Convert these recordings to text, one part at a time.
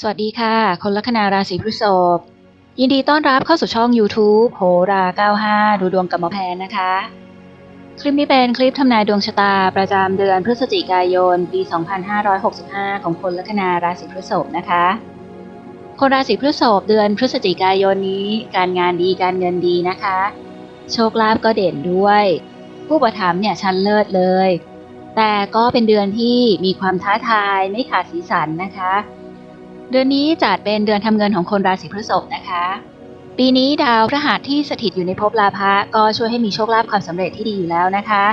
สวัสดีค่ะ คนลัคนาราศีพฤษภยินดีต้อนรับเข้าสู่ช่อง YouTube โหรา 95 ดูดวงกับหมอแพนนะคะ คลิปนี้เป็นคลิปทำนายดวงชะตาประจำเดือนพฤศจิกายน ปี 2565 ของคนลัคนาราศีพฤษภนะคะ คนราศีพฤษภเดือนพฤศจิกายนนี้ การงานดีการเงินดีนะคะ โชคลาภก็เด่นด้วย ผู้ประถมเนี่ยชั้นเลิศเลย แต่ก็เป็นเดือนที่มีความท้าทายไม่ขาดสีสันนะคะ เดือนนี้จัดเป็นเดือนทำเงินของคนราศีพฤษภนะคะ ปีนี้ดาวพระหัสที่สถิตอยู่ในภพลาภะก็ช่วยให้มีโชคลาภความสำเร็จที่ดีอยู่แล้วนะคะ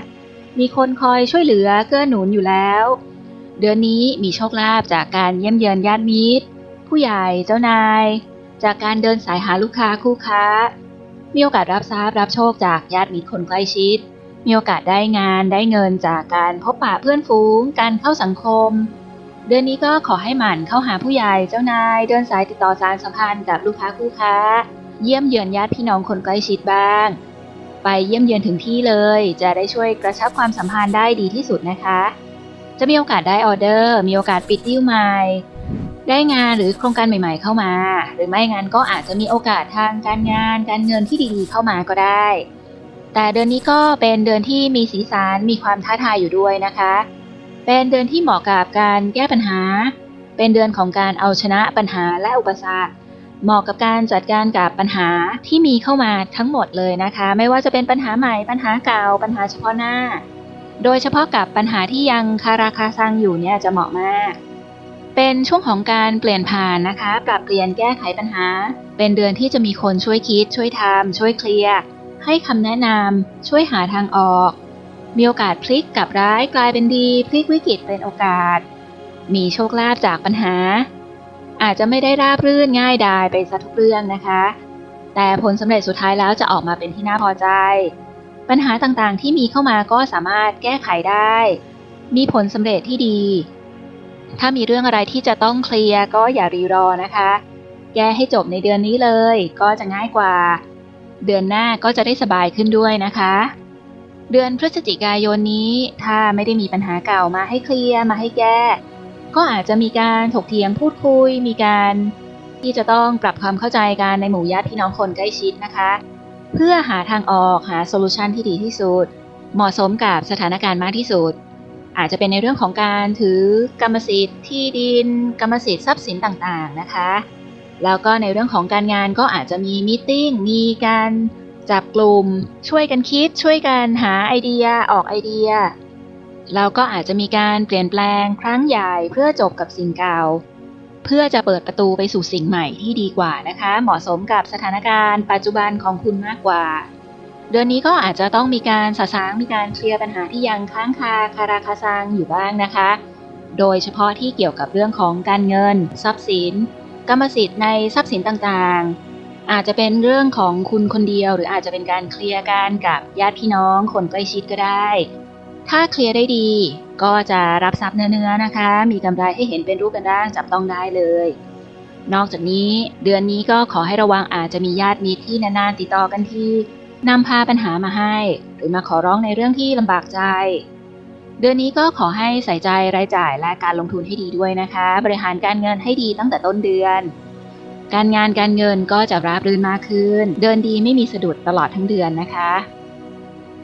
มีคนคอยช่วยเหลือเกื้อหนุนอยู่แล้ว เดือนนี้มีโชคลาภจากการเยี่ยมเยือนญาติมิตร ผู้ใหญ่เจ้านาย จากการเดินสายหาลูกค้าคู่ค้า มีโอกาสรับทรัพย์รับโชคจากญาติมิตรคนใกล้ชิด มีโอกาสได้งานได้เงินจากการพบปะเพื่อนฝูง การเข้าสังคม เดือนนี้ก็ขอให้หมั่นเข้าหาผู้ใหญ่เจ้านาย เดินสายติดต่อสารสัมพันธ์กับลูกค้าคู่ค้า เยี่ยมเยือนญาติพี่น้องคนใกล้ชิดบ้าง ไปเยี่ยมเยือนถึงที่เลย จะได้ช่วยกระชับความสัมพันธ์ได้ดีที่สุดนะคะ จะมีโอกาสได้ออเดอร์ มีโอกาสปิดดีลใหม่ได้งานหรือโครงการใหม่ ๆ เข้ามา หรือไม่งั้นก็อาจจะมีโอกาสทางการงาน การเงินที่ดีๆเข้ามาก็ได้ แต่เดือนนี้ก็เป็นเดือนที่มีสีสันมีความท้าทายอยู่ด้วยนะคะ เป็นเดือนที่เหมาะกับการแก้ปัญหา เป็นเดือนของการเอาชนะปัญหาและอุปสรรค เหมาะกับการจัดการกับปัญหาที่มีเข้ามาทั้งหมดเลยนะคะ ไม่ว่าจะเป็นปัญหาใหม่ ปัญหาเก่า ปัญหาเฉพาะหน้า โดยเฉพาะกับปัญหาที่ยังคาราคาซังอยู่เนี่ยจะเหมาะมาก เป็นช่วงของการเปลี่ยนผ่านนะคะ ปรับเปลี่ยนแก้ไขปัญหา เป็นเดือนที่จะมีคนช่วยคิด ช่วยทำช่วยเคลียร์ ให้คำแนะนำช่วยหาทางออก มีโอกาสพลิกกลับร้ายกลายเป็นดีพลิกวิกฤตเป็นโอกาส มีโชคลาภจากปัญหา อาจจะไม่ได้ราบรื่นง่ายดายไปซะทุกเรื่องนะคะ แต่ผลสำเร็จสุดท้ายแล้วจะออกมาเป็นที่น่าพอใจ ปัญหาต่างๆที่มีเข้ามาก็สามารถแก้ไขได้ มีผลสำเร็จที่ดี ถ้ามีเรื่องอะไรที่จะต้องเคลียร์ก็อย่ารีรอนะคะ แก้ให้จบในเดือนนี้เลย ก็จะง่ายกว่า เดือนหน้าก็จะได้สบายขึ้นด้วยนะคะ เดือนพฤศจิกายนนี้ ถ้าไม่ได้มีปัญหาเก่ามาให้เคลียร์มาให้แก้ ก็อาจจะมีการถกเถียงพูดคุย มีการที่จะต้องปรับความเข้าใจกันในหมู่ญาติพี่น้องคนใกล้ชิดนะคะ เพื่อหาทางออกหาโซลูชันที่ดีที่สุด เหมาะสมกับสถานการณ์มากที่สุด อาจจะเป็นในเรื่องของการถือกรรมสิทธิ์ที่ดิน กรรมสิทธิ์ทรัพย์สินต่างๆนะคะ แล้วก็ในเรื่องของการงานก็อาจจะมีมีติ้งมีการ จับกลุ่ม ช่วยกันคิด ช่วยกันหาไอเดียออกไอเดียแล้วก็อาจจะมีการเปลี่ยนแปลงครั้งใหญ่เพื่อจบกับสิ่งเก่า เพื่อจะเปิดประตูไปสู่สิ่งใหม่ที่ดีกว่านะคะ เหมาะสมกับสถานการณ์ปัจจุบันของคุณมากกว่า เดือนนี้ก็อาจจะต้องมีการสะสางมีการเคลียร์ปัญหาที่ยังค้างคาคาราคาซังอยู่บ้างนะคะ โดยเฉพาะที่เกี่ยวกับเรื่องของการเงิน ทรัพย์สิน กรรมสิทธิ์ในทรัพย์สินต่างๆ อาจจะเป็นเรื่องของคุณคนเดียว หรืออาจจะเป็นการเคลียร์กันกับญาติพี่น้องคนใกล้ชิดก็ได้ ถ้าเคลียร์ได้ดี ก็จะรับทรัพย์เนื้อๆนะคะ มีกำไรให้เห็นเป็นรูปเป็นร่างจับต้องได้เลย นอกจากนี้เดือนนี้ก็ขอให้ระวังอาจจะมีญาติมิตรที่นานๆติดต่อกันทีนำพาปัญหามาให้ หรือมาขอร้องในเรื่องที่ลำบากใจ เดือนนี้ก็ขอให้ใส่ใจรายจ่ายและการลงทุนให้ดีด้วยนะคะ บริหารการเงินให้ดีตั้งแต่ต้นเดือน การงานการเงินก็จะราบรื่นมากขึ้น เดินดีไม่มีสะดุดตลอดทั้งเดือนนะคะ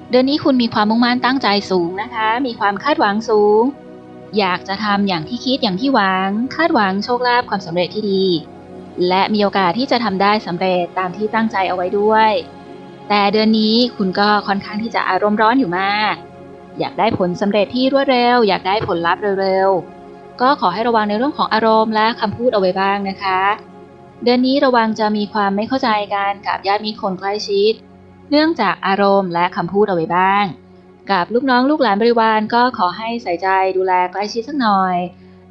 เดือนนี้คุณมีความมุ่งมั่นตั้งใจสูงนะคะ มีความคาดหวังสูง อยากจะทำอย่างที่คิดอย่างที่หวัง คาดหวังโชคลาภความสำเร็จที่ดี และมีโอกาสที่จะทำได้สำเร็จตามที่ตั้งใจเอาไว้ด้วย แต่เดือนนี้คุณก็ค่อนข้างที่จะอารมณ์ร้อนอยู่มาก อยากได้ผลสำเร็จที่รวดเร็ว อยากได้ผลลัพธ์เร็วๆก็ขอให้ระวังในเรื่องของอารมณ์และคำพูดเอาไว้บ้างนะคะ เดือนนี้ระวังจะมีความไม่เข้าใจกันกับญาติมิตรคนใกล้ชิด เนื่องจากอารมณ์และคำพูดเอาไว้บ้าง กับลูกน้องลูกหลานบริวารก็ขอให้ใส่ใจดูแลใกล้ชิดสักหน่อย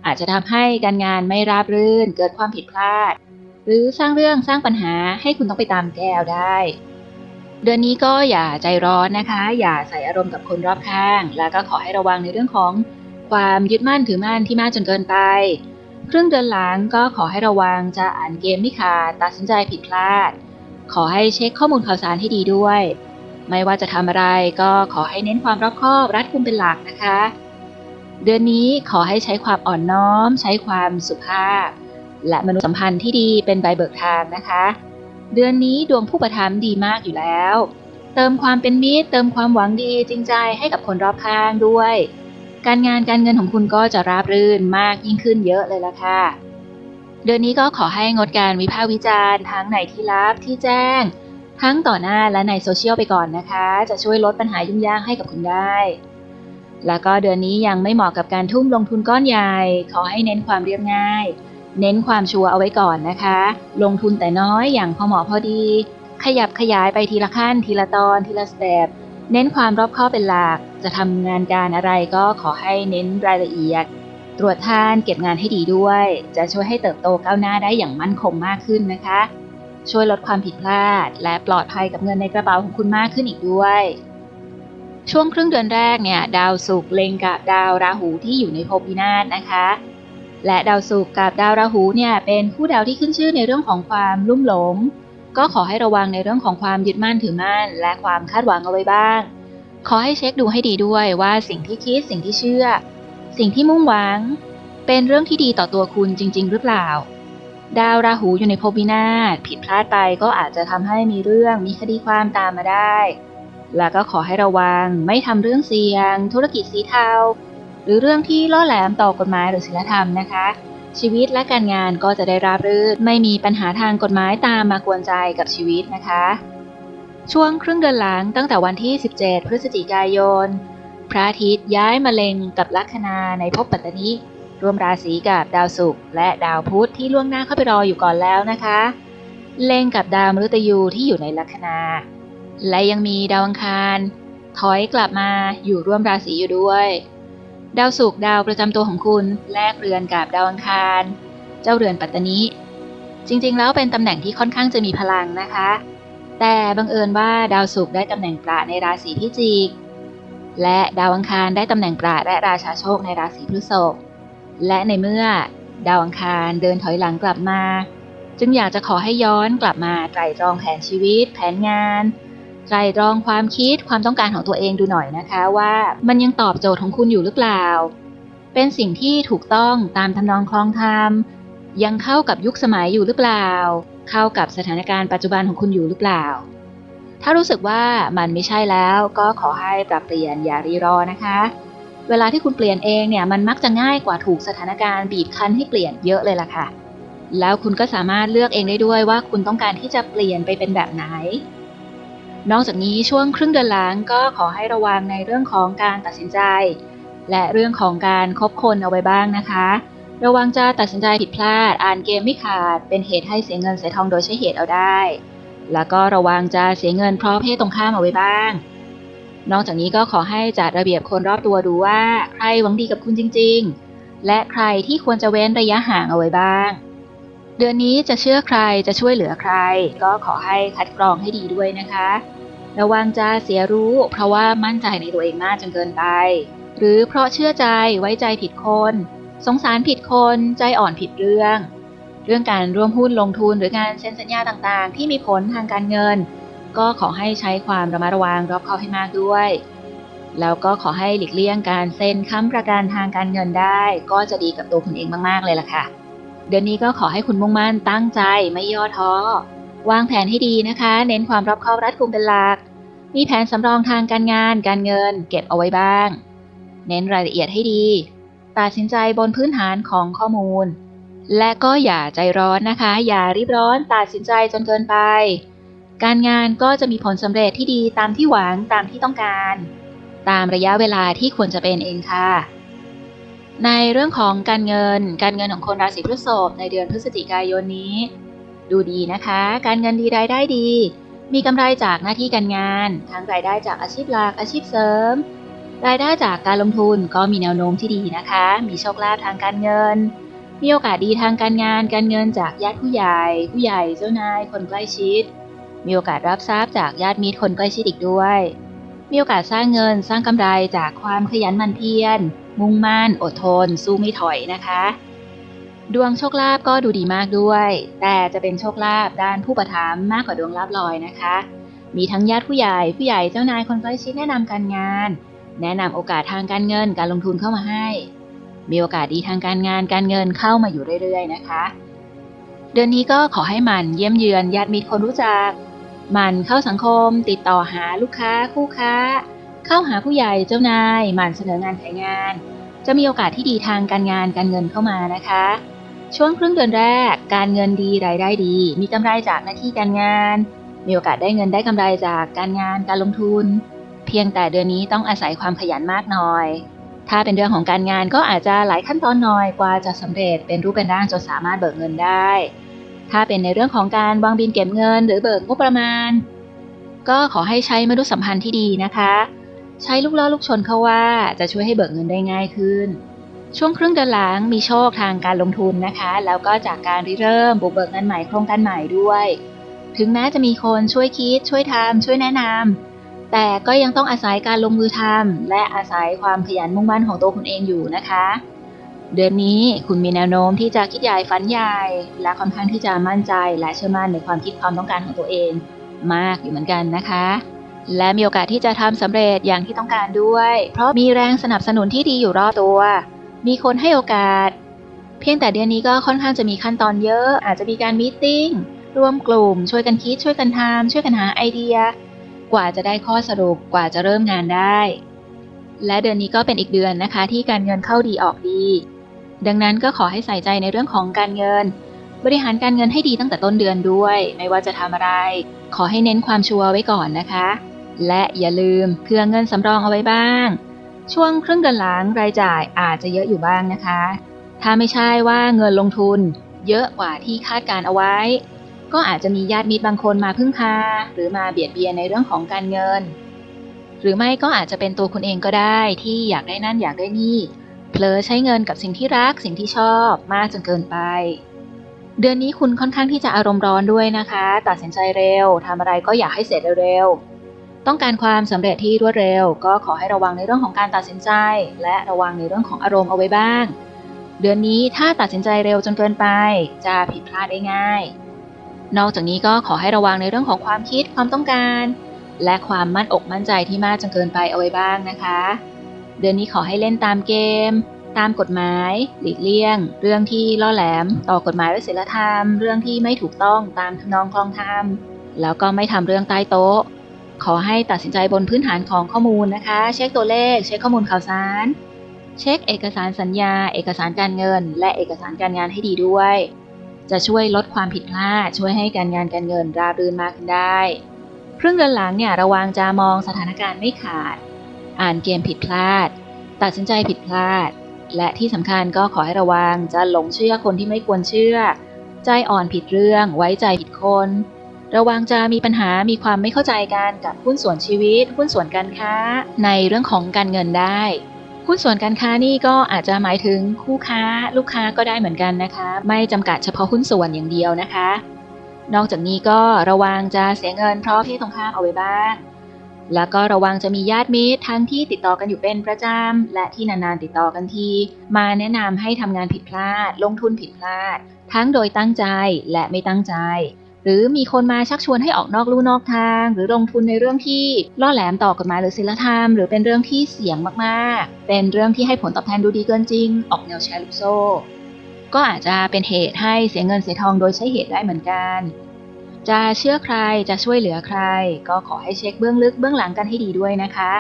อาจจะทำให้การงานไม่ราบรื่นเกิดความผิดพลาด หรือสร้างเรื่องสร้างปัญหาให้คุณต้องไปตามแก้วได้ เดือนนี้ก็อย่าใจร้อนนะคะ อย่าใส่อารมณ์กับคนรอบข้าง แล้วก็ขอให้ระวังในเรื่องของความยึดมั่นถือมั่นที่มากจนเกินไป ครึ่งเดือนหลังก็ขอให้ระวังจะอ่านเกมไม่ขาดตัดสินใจผิดพลาด ขอให้เช็คข้อมูลข่าวสารให้ดีด้วย ไม่ว่าจะทำอะไรก็ขอให้เน้นความรอบคอบรัดกุมเป็นหลักนะคะ เดือนนี้ขอให้ใช้ความอ่อนน้อม ใช้ความสุภาพ และมนุษยสัมพันธ์ที่ดีเป็นใบเบิกทางนะคะ เดือนนี้ดวงผู้ประทับดีมากอยู่แล้ว เติมความเป็นมิตร เติมความหวังดีจริงใจให้กับคนรอบข้างด้วย การงานการเงินของคุณก็จะราบรื่นมากยิ่งขึ้นเยอะเลยละค่ะ เดือนนี้ก็ขอให้งดการวิพากษ์วิจารณ์ทั้งในที่ลับที่แจ้ง ทั้งต่อหน้าและในโซเชียลไปก่อนนะคะ จะช่วยลดปัญหายุ่งยากให้กับคุณได้ แล้วก็เดือนนี้ยังไม่เหมาะกับการทุ่มลงทุนก้อนใหญ่ ขอให้เน้นความเรียบง่าย เน้นความชัวร์เอาไว้ก่อนนะคะ ลงทุนแต่น้อยอย่างพอเหมาะพอดี ขยับขยายไปทีละขั้น ทีละตอน ทีละสเต็ปเน้นความรอบคอบเป็นหลัก จะทำงานการอะไรก็ขอให้เน้นรายละเอียด ตรวจทานเก็บงานให้ดีด้วย จะช่วยให้เติบโตก้าวหน้าได้อย่างมั่นคงมากขึ้นนะคะ ช่วยลดความผิดพลาด และปลอดภัยกับเงินในกระเป๋าของคุณมากขึ้นอีกด้วย ช่วงครึ่งเดือนแรกเนี่ย ดาวศุกร์เล็งกับดาวราหูที่อยู่ในภพวินาศนะคะ และดาวศุกร์กับดาวราหูเนี่ยเป็นคู่ดาวที่ขึ้นชื่อในเรื่องของความลุ่มหลงก็ขอให้ระวังในเรื่องของความยึดมั่นถือมั่น และความคาดหวังเอาไว้บ้าง ขอให้เช็คดูให้ดีด้วยว่าสิ่งที่คิดสิ่งที่เชื่อ สิ่งที่มุ่งหวัง เป็นเรื่องที่ดีต่อตัวคุณจริง ๆ หรือเปล่า ดาวราหูอยู่ในภพวินาศผิดพลาดไปก็อาจจะทำให้มีเรื่องมีคดีความตามมาได้ แล้วก็ขอให้ระวังไม่ทำเรื่องเสี่ยง ธุรกิจสีเทาหรือเรื่องที่ล่อแหลมต่อกฎหมายหรือศีลธรรมนะคะ ชีวิตและการงานก็จะได้ราบรื่นไม่มีปัญหาทางกฎหมายตามมากวนใจกับชีวิตนะคะ ช่วงครึ่งเดือนหลังตั้งแต่วันที่ 17 พฤศจิกายน พระอาทิตย์ย้ายมาเล็งกับลัคนาในภพปัตตนิร่วมราศีกับดาวศุกร์และดาวพุธที่ล่วงหน้าเข้าไปรออยู่ก่อนแล้วนะคะ เล็งกับดาวมฤตยูที่อยู่ในลัคนา และยังมีดาวอังคาร ถอยกลับมาอยู่ร่วมราศีอยู่ด้วย ดาวศุกร์ดาวประจำตัวของคุณแลกเรือนกับดาวอังคาร เจ้าเรือนปัตตนิจริงๆ แล้วเป็นตำแหน่งที่ค่อนข้างจะมีพลังนะคะ แต่บังเอิญว่าดาวศุกร์ได้ตำแหน่งประในราศีพิจิก และดาวอังคารได้ตำแหน่งประและราชาโชคในราศีพฤษภ และในเมื่อดาวอังคารเดินถอยหลังกลับมา จึงอยากจะขอให้ย้อนกลับมาไตร่ตรองแผนชีวิต แผนงานไตร่ตรองความคิดความต้องการของตัวเองดูหน่อยนะคะว่ามันยังตอบโจทย์ของคุณอยู่หรือเปล่า เป็นสิ่งที่ถูกต้องตามทำนองคลองธรรมยังเข้ากับยุคสมัยอยู่หรือเปล่า เข้ากับสถานการณ์ปัจจุบันของคุณอยู่หรือเปล่า ถ้ารู้สึกว่ามันไม่ใช่แล้วก็ขอให้ปรับเปลี่ยนอย่ารีรอนะคะ เวลาที่คุณเปลี่ยนเองเนี่ยมันมักจะง่ายกว่าถูกสถานการณ์บีบคั้นให้เปลี่ยนเยอะเลยล่ะค่ะ แล้วคุณก็สามารถเลือกเองได้ด้วยว่าคุณต้องการที่จะเปลี่ยนไปเป็นแบบไหน นอกจากนี้ช่วงครึ่งเดือนหลังก็ขอให้ระวังในเรื่องของการตัดสินใจ และเรื่องของการคบคนเอาไว้บ้างนะคะ ระวังจะตัดสินใจผิดพลาด อ่านเกมไม่ขาด เป็นเหตุให้เสียเงินเสียทองโดยใช้เหตุเอาได้ แล้วก็ระวังจะเสียเงินเพราะเพศตรงข้ามเอาไว้บ้าง นอกจากนี้ก็ขอให้จัดระเบียบคนรอบตัวดูว่าใครหวังดีกับคุณจริง ๆ และใครที่ควรจะเว้นระยะห่างเอาไว้บ้าง เดือนนี้จะเชื่อใครจะช่วยเหลือใคร ก็ขอให้คัดกรองให้ดีด้วยนะคะ ระวังจะเสียรู้ เพราะว่ามั่นใจในตัวเองมากจนเกินไป หรือเพราะเชื่อใจไว้ใจผิดคน สงสารผิดคนใจอ่อนผิดเรื่อง เรื่องการร่วมหุ้นลงทุนหรือการเซ็นสัญญาต่างๆ ที่มีผลทางการเงิน ก็ขอให้ใช้ความระมัดระวังรอบคอบให้มากด้วย แล้วก็ขอให้หลีกเลี่ยงการเซ็นค้ำประกันทางการเงินได้ ก็จะดีกับตัวคุณเองมากๆเลยล่ะค่ะ เดือนนี้ก็ขอให้คุณมุ่งมั่นตั้งใจไม่ย่อท้อวางแผนให้ดีนะคะ เน้นความรอบคอบรัดกุมเป็นหลัก มีแผนสำรองทางการงาน การเงิน เก็บเอาไว้บ้าง เน้นรายละเอียดให้ดี ตัดสินใจบนพื้นฐานของข้อมูล และก็อย่าใจร้อนนะคะ อย่ารีบร้อนตัดสินใจจนเกินไป การงานก็จะมีผลสำเร็จที่ดีตามที่หวังตามที่ต้องการ ตามระยะเวลาที่ควรจะเป็นเองค่ะ ในเรื่องของการเงิน การเงินของคนราศีพฤษภในเดือนพฤศจิกายนนี้ ดูดีนะคะ การเงินดีรายได้ดี มีกำไรจากหน้าที่การงาน ทั้งรายได้จากอาชีพหลักอาชีพเสริม รายได้จากการลงทุนก็มีแนวโน้มที่ดีนะคะ มีโชคลาภทางการเงิน มีโอกาสดีทางการงาน การเงินจากญาติผู้ใหญ่ ผู้ใหญ่เจ้านาย คนใกล้ชิด มีโอกาสรับทรัพย์จากญาติมิตรคนใกล้ชิดอีกด้วย มีโอกาสสร้างเงินสร้างกำไรจากความขยันหมั่นเพียร มุ่งมั่น อดทน สู้ไม่ถอยนะคะ ดวงโชคลาภก็ดูดีมากด้วย แต่จะเป็นโชคลาภด้านผู้ประถามมากกว่าดวงลาภลอยนะคะ มีทั้งญาติผู้ใหญ่ ผู้ใหญ่เจ้านายคนใกล้ชิดแนะนำการงาน แนะนำโอกาสทางการเงินการลงทุนเข้ามาให้ มีโอกาสดีทางการงานการเงินเข้ามาอยู่เรื่อยๆนะคะ เดือนนี้ก็ขอให้มันเยี่ยมเยือนญาติมิตรคนรู้จัก มันเข้าสังคม ติดต่อหาลูกค้าคู่ค้า เข้าหาผู้ใหญ่เจ้านายมันเสนองานขายงาน จะมีโอกาสที่ดีทางการงานการเงินเข้ามานะคะ ช่วงครึ่งเดือนแรก การเงินดีรายได้ดี มีกำไรจากหน้าที่การงาน มีโอกาสได้เงินได้กำไรจากการงานการลงทุน เพียงแต่เดือนนี้ต้องอาศัยความขยันมากหน่อย ถ้าเป็นเรื่องของการงานก็อาจจะหลายขั้นตอนหน่อยกว่าจะสำเร็จเป็นรูปเป็นร่างจนสามารถเบิกเงินได้ ถ้าเป็นในเรื่องของการวางบินเก็บเงิน หรือเบิกงบประมาณ ก็ขอให้ใช้มนุษยสัมพันธ์ที่ดีนะคะ ใช้ลูกล่อลูกชนเขาว่าจะช่วยให้เบิกเงินได้ง่ายขึ้น ช่วงครึ่งเดือนหลังมีโชคทางการลงทุนนะคะ แล้วก็จากการริเริ่มบุกเบิกเงินใหม่โครงการใหม่ด้วย ถึงแม้จะมีคนช่วยคิดช่วยทำช่วยแนะนำ แต่ก็ยังต้องอาศัยการลงมือทำและอาศัยความขยันมุ่งมั่นของตัวคุณเองอยู่นะคะ เดือนนี้คุณมีแนวโน้มที่จะคิดใหญ่ฝันใหญ่และค่อนข้างที่จะมั่นใจและเชื่อมั่นในความคิดความต้องการของตัวเอง มากอยู่เหมือนกันนะคะ และมีโอกาสที่จะทำสำเร็จอย่างที่ต้องการด้วย เพราะมีแรงสนับสนุนที่ดีอยู่รอบตัว มีคนให้โอกาส เพียงแต่เดือนนี้ก็ค่อนข้างจะมีขั้นตอนเยอะ อาจจะมีการมีติ้งร่วมกลุ่ม ช่วยกันคิดช่วยกันทำช่วยกันหาไอเดีย กว่าจะได้ข้อสรุปกว่าจะเริ่มงานได้ และเดือนนี้ก็เป็นอีกเดือนนะคะ ที่การเงินเข้าดีออกดี ดังนั้นก็ขอให้ใส่ใจในเรื่องของการเงิน บริหารการเงินให้ดีตั้งแต่ต้นเดือนด้วย ไม่ว่าจะทำอะไร ขอให้เน้นความชัวร์ไว้ก่อนนะคะ และอย่าลืมเพื่อเงินสำรองเอาไว้บ้าง ช่วงครึ่งเดือนหลังรายจ่ายอาจจะเยอะอยู่บ้างนะคะ ถ้าไม่ใช่ว่าเงินลงทุน เยอะกว่าที่คาดการเอาไว้ ก็อาจจะมีญาติมิตรบางคนมาพึ่งพาหรือมาเบียดเบียนในเรื่องของการเงิน หรือไม่ก็อาจจะเป็นตัวคุณเองก็ได้ที่อยากได้นั่นอยากได้นี่เผลอใช้เงินกับสิ่งที่รักสิ่งที่ชอบมากจนเกินไป เดือนนี้คุณค่อนข้างที่จะอารมณ์ร้อนด้วยนะคะ ตัดสินใจเร็วทำอะไรก็อยากให้เสร็จเร็วๆต้องการความสำเร็จที่รวดเร็ว ก็ขอให้ระวังในเรื่องของการตัดสินใจ และระวังในเรื่องของอารมณ์เอาไว้บ้าง เดือนนี้ถ้าตัดสินใจเร็วจนเกินไป จะผิดพลาดได้ง่าย นอกจากนี้ก็ขอให้ระวังในเรื่องของความคิดความต้องการ และความมั่นอกมั่นใจที่มากจนเกินไปเอาไว้บ้างนะคะ เดือนนี้ขอให้เล่นตามเกม ตามกฎหมาย หลีกเลี่ยง เรื่องที่ล่อแหลม ต่อกฎหมายและศีลธรรม เรื่องที่ไม่ถูกต้องตามทำนองคลองธรรม แล้วก็ไม่ทำเรื่องใต้โต๊ะ ขอให้ตัดสินใจบนพื้นฐานของข้อมูลนะคะ เช็คตัวเลข เช็คข้อมูลข่าวสาร เช็คเอกสารสัญญา เอกสารการเงิน และเอกสารการงานให้ดีด้วย จะช่วยลดความผิดพลาดช่วยให้การงานการเงินราบรื่นมากขึ้นได้ครึ่งเดือนหลังเนี่ยระวังจะมองสถานการณ์ไม่ขาด อ่านเกมผิดพลาด ตัดสินใจผิดพลาด และที่สำคัญก็ขอให้ระวังจะหลงเชื่อคนที่ไม่ควรเชื่อ ใจอ่อนผิดเรื่องไว้ใจผิดคน ระวังจะมีปัญหามีความไม่เข้าใจกันกับหุ้นส่วนชีวิตหุ้นส่วนการค้า ในเรื่องของการเงินได้ หุ้นส่วนการค้านี่ก็อาจจะหมายถึงคู่ค้าลูกค้าก็ได้เหมือนกันนะคะ ไม่จำกัดเฉพาะหุ้นส่วนอย่างเดียวนะคะ นอกจากนี้ก็ระวังจะเสียเงินเพราะเพศตรงข้ามเอาไว้บ้างแล้วก็ระวังจะมีญาติมิตรทั้งที่ติดต่อกันอยู่เป็นประจำและที่นานๆติดต่อกันทีมาแนะนำให้ทำงานผิดพลาด ลงทุนผิดพลาด ทั้งโดยตั้งใจและไม่ตั้งใจ หรือมีคนมาชักชวนให้ออกนอกลู่นอกทาง หรือลงทุนในเรื่องที่ล่อแหลมต่อกฎหมายหรือศีลธรรม หรือเป็นเรื่องที่เสี่ยงมากๆ เป็นเรื่องที่ให้ผลตอบแทนดูดีเกินจริง ออกแนวแชร์ลูกโซ่ ก็อาจจะเป็นเหตุให้เสียเงินเสียทองโดยใช้เหตุได้เหมือนกัน จะเชื่อใครจะช่วยเหลือใคร ก็ขอให้เช็คเบื้องลึกเบื้องหลังกันให้ดีด้วยนะคะ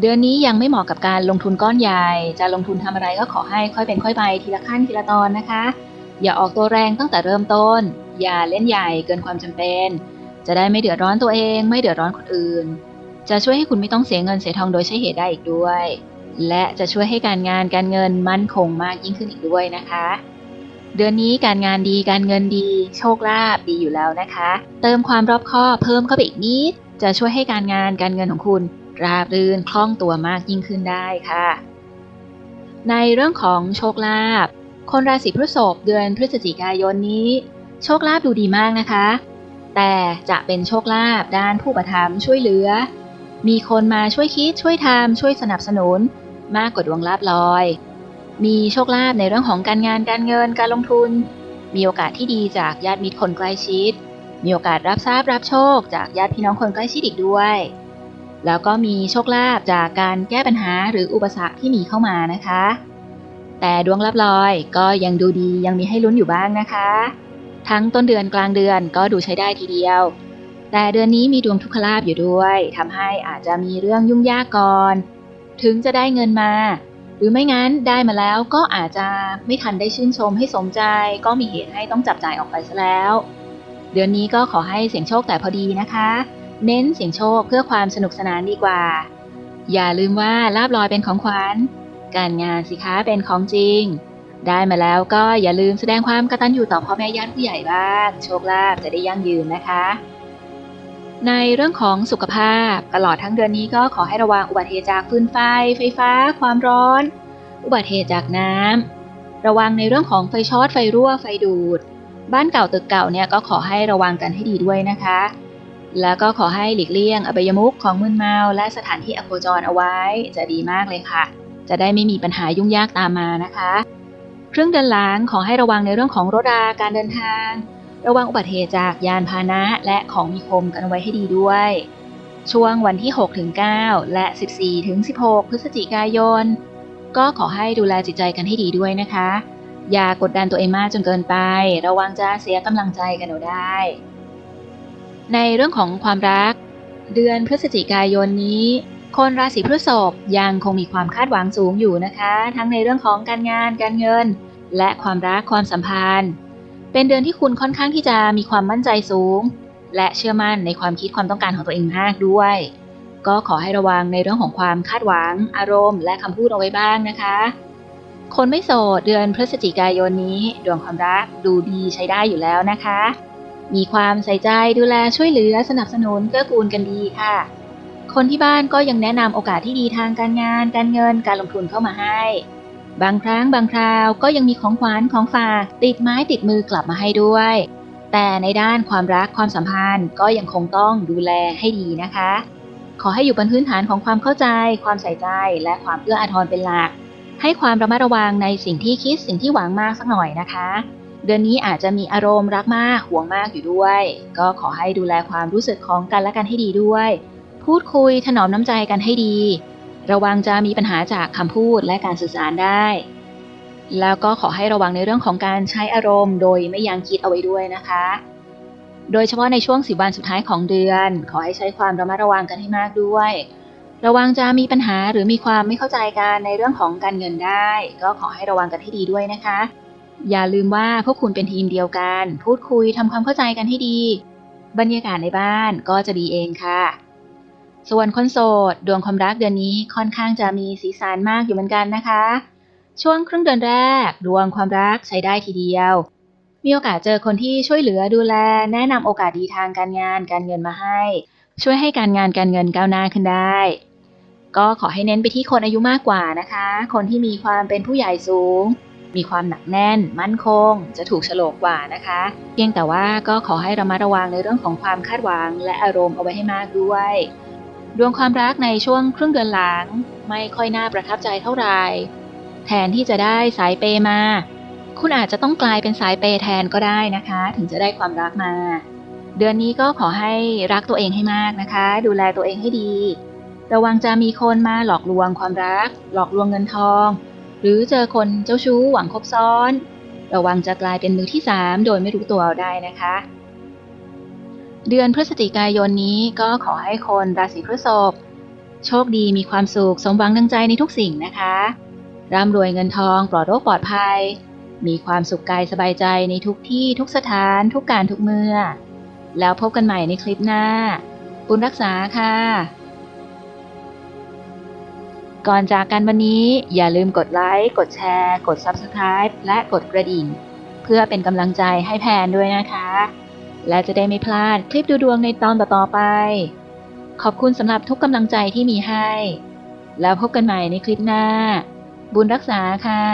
เดือนนี้ยังไม่เหมาะกับการลงทุนก้อนใหญ่ จะลงทุนทำอะไรก็ขอให้ค่อยเป็นค่อยไปทีละขั้นทีละตอนนะคะ อย่าออกตัวแรงตั้งแต่เริ่มต้น อย่าเล่นใหญ่เกินความจำเป็น จะได้ไม่เดือดร้อนตัวเอง ไม่เดือดร้อนคนอื่น จะช่วยให้คุณไม่ต้องเสียเงินเสียทองโดยใช้เหตุได้อีกด้วย และจะช่วยให้การงานการเงินมั่นคงมากยิ่งขึ้นอีกด้วยนะคะ เดือนนี้การงานดีการเงินดี โชคลาภดีอยู่แล้วนะคะ เติมความรอบคอบเพิ่มเข้าไปอีกนิดจะช่วยให้การงานการเงินของคุณ ราบรื่นคล่องตัวมากยิ่งขึ้นได้ค่ะ ในเรื่องของโชคลาภ คนราศีพฤษภเดือนพฤศจิกายนนี้ โชคลาภดูดีมากนะคะ แต่จะเป็นโชคลาภด้านผู้ประทามช่วยเหลือ มีคนมาช่วยคิดช่วยทำช่วยสนับสนุน มากกว่าดวงลาภลอย มีโชคลาภในเรื่องของการงานการเงินการลงทุน มีโอกาสที่ดีจากญาติมิตรคนใกล้ชิด มีโอกาสรับทราบรับโชคจากญาติพี่น้องคนใกล้ชิดอีกด้วย แล้วก็มีโชคลาภจากการแก้ปัญหาหรืออุปสรรคที่มีเข้ามานะคะ แต่ดวงลับลอยก็ยังดูดียังมีให้ลุ้นอยู่บ้างนะคะ ทั้งต้นเดือนกลางเดือนก็ดูใช้ได้ทีเดียว แต่เดือนนี้มีดวงทุกขลาบอยู่ด้วยทำให้อาจจะมีเรื่องยุ่งยากก่อน ถึงจะได้เงินมา หรือไม่งั้นได้มาแล้วก็อาจจะไม่ทันได้ชื่นชมให้สมใจ ก็มีเหตุให้ต้องจับจ่ายออกไปซะแล้ว เดือนนี้ก็ขอให้เสียงโชคแต่พอดีนะคะ เน้นเสียงโชคเพื่อความสนุกสนานดีกว่า อย่าลืมว่าลาบลอยเป็นของขวัญ การงานสิคะเป็นของจริง ได้มาแล้วก็อย่าลืมแสดงความกตัญญูต่อพ่อแม่ญาติผู้ใหญ่บ้าง โชคลาภจะได้ยั่งยืนนะคะ ในเรื่องของสุขภาพตลอดทั้งเดือนนี้ก็ขอให้ระวังอุบัติเหตุจากฟืนไฟ ไฟฟ้า ความร้อน อุบัติเหตุจากน้ำระวังในเรื่องของไฟช็อตไฟรั่วไฟดูด บ้านเก่าตึกเก่าเนี่ยก็ขอให้ระวังกันให้ดีด้วยนะคะแล้วก็ขอให้หลีกเลี่ยงอบายมุขของมึนเมาและสถานที่อโคจรเอาไว้จะดีมากเลยค่ะ จะได้ไม่มีปัญหายุ่งยากตามมานะคะ เครื่องเดินหลังขอให้ระวังในเรื่องของรถราการเดินทาง ระวังอุบัติเหตุจากยานพาหนะและของมีคมกันไว้ให้ดีด้วย ช่วงวันที่6ถึง9และ 14ถึง16 พฤศจิกายน ก็ขอให้ดูแลจิตใจกันให้ดีด้วยนะคะ อย่ากดดันตัวเองมากจนเกินไป ระวังจะเสียกำลังใจกันเอาได้ ในเรื่องของความรัก เดือนพฤศจิกายนนี้ คนราศีพฤษภยังคงมีความคาดหวังสูงอยู่นะคะ ทั้งในเรื่องของการงานการเงิน และความรักความสัมพันธ์ เป็นเดือนที่คุณค่อนข้างที่จะมีความมั่นใจสูง และเชื่อมั่นในความคิดความต้องการของตัวเองมากด้วย ก็ขอให้ระวังในเรื่องของความคาดหวัง อารมณ์ และคำพูดเอาไว้บ้างนะคะ คนไม่โสดเดือนพฤศจิกายนนี้ดวงความรักดูดีใช้ได้อยู่แล้วนะคะ มีความใส่ใจดูแลช่วยเหลือสนับสนุนเกื้อกูลกันดีค่ะ คนที่บ้านก็ยังแนะนำโอกาสที่ดีทางการงาน การเงิน การลงทุนเข้ามาให้ บางครั้งบางคราวก็ยังมีของขวัญของฝากติดไม้ติดมือกลับมาให้ด้วย แต่ในด้านความรักความสัมพันธ์ก็ยังคงต้องดูแลให้ดีนะคะ ขอให้อยู่บนพื้นฐานของความเข้าใจ ความใส่ใจ และความเอื้ออาทรเป็นหลัก ให้ความระมัดระวังในสิ่งที่คิดสิ่งที่หวังมากสักหน่อยนะคะ เดือนนี้อาจจะมีอารมณ์รักมากห่วงมากอยู่ด้วย ก็ขอให้ดูแลความรู้สึกของกันและกันให้ดีด้วย พูดคุยถนอมน้ำใจกันให้ดี ระวังจะมีปัญหาจากคำพูดและการสื่อสารได้ แล้วก็ขอให้ระวังในเรื่องของการใช้อารมณ์ โดยไม่ยังคิดเอาไว้ด้วยนะคะ โดยเฉพาะในช่วงสิบวันสุดท้ายของเดือน ขอให้ใช้ความระมัดระวังกันให้มากด้วย ระวังจะมีปัญหาหรือมีความไม่เข้าใจกันในเรื่องของการเงินได้ ก็ขอให้ระวังกันให้ดีด้วยนะคะ อย่าลืมว่าพวกคุณเป็นทีมเดียวกัน พูดคุยทำความเข้าใจกันให้ดี บรรยากาศในบ้านก็จะดีเองค่ะ ส่วนคนโสดดวงความรักเดือนนี้ค่อนข้างจะมีสีสันมากอยู่เหมือนกันนะคะ ช่วงครึ่งเดือนแรก ดวงความรักใช้ได้ทีเดียว มีโอกาสเจอคนที่ช่วยเหลือดูแล แนะนำโอกาสดีทางการงานการเงินมาให้ ช่วยให้การงานการเงินก้าวหน้าขึ้นได้ ก็ขอให้เน้นไปที่คนอายุมากกว่านะคะ คนที่มีความเป็นผู้ใหญ่สูง มีความหนักแน่น มั่นคง จะถูกฉลกกว่านะคะ เพียงแต่ว่าก็ขอให้ระมัดระวังในเรื่องของความคาดหวังและอารมณ์เอาไว้ให้มากด้วย ดวงความรักในช่วงครึ่งเดือนหลัง ไม่ค่อยน่าประทับใจเท่าไหร่แทนที่จะได้สายเปย์มา คุณอาจจะต้องกลายเป็นสายเปย์แทนก็ได้นะคะ ถึงจะได้ความรักมา เดือนนี้ก็ขอให้รักตัวเองให้มากนะคะ ดูแลตัวเองให้ดี ระวังจะมีคนมาหลอกลวงความรัก หลอกลวงเงินทอง หรือเจอคนเจ้าชู้หวังคบซ้อน ระวังจะกลายเป็นมือที่สามโดยไม่รู้ตัวเอาได้นะคะ เดือนพฤศจิกายนนี้ก็ขอให้คนราศีพฤษภโชคดีมีความสุขสมหวังดังใจในทุกสิ่งนะคะ ร่ำรวยเงินทองปลอดโรคปลอดภัย มีความสุขกายสบายใจในทุกที่ทุกสถานทุกการทุกเมื่อ แล้วพบกันใหม่ในคลิปหน้าบุญรักษาค่ะ ก่อนจากกันวันนี้อย่าลืมกดไลค์ กดแชร์ กด Subscribe และกดกระดิ่ง เพื่อเป็นกำลังใจให้แพนด้วยนะคะ และจะได้ไม่พลาดคลิปดูดวงในตอนต่อๆไป ขอบคุณสำหรับทุกกำลังใจที่มีให้ แล้วพบกันใหม่ในคลิปหน้า บุญรักษาค่ะ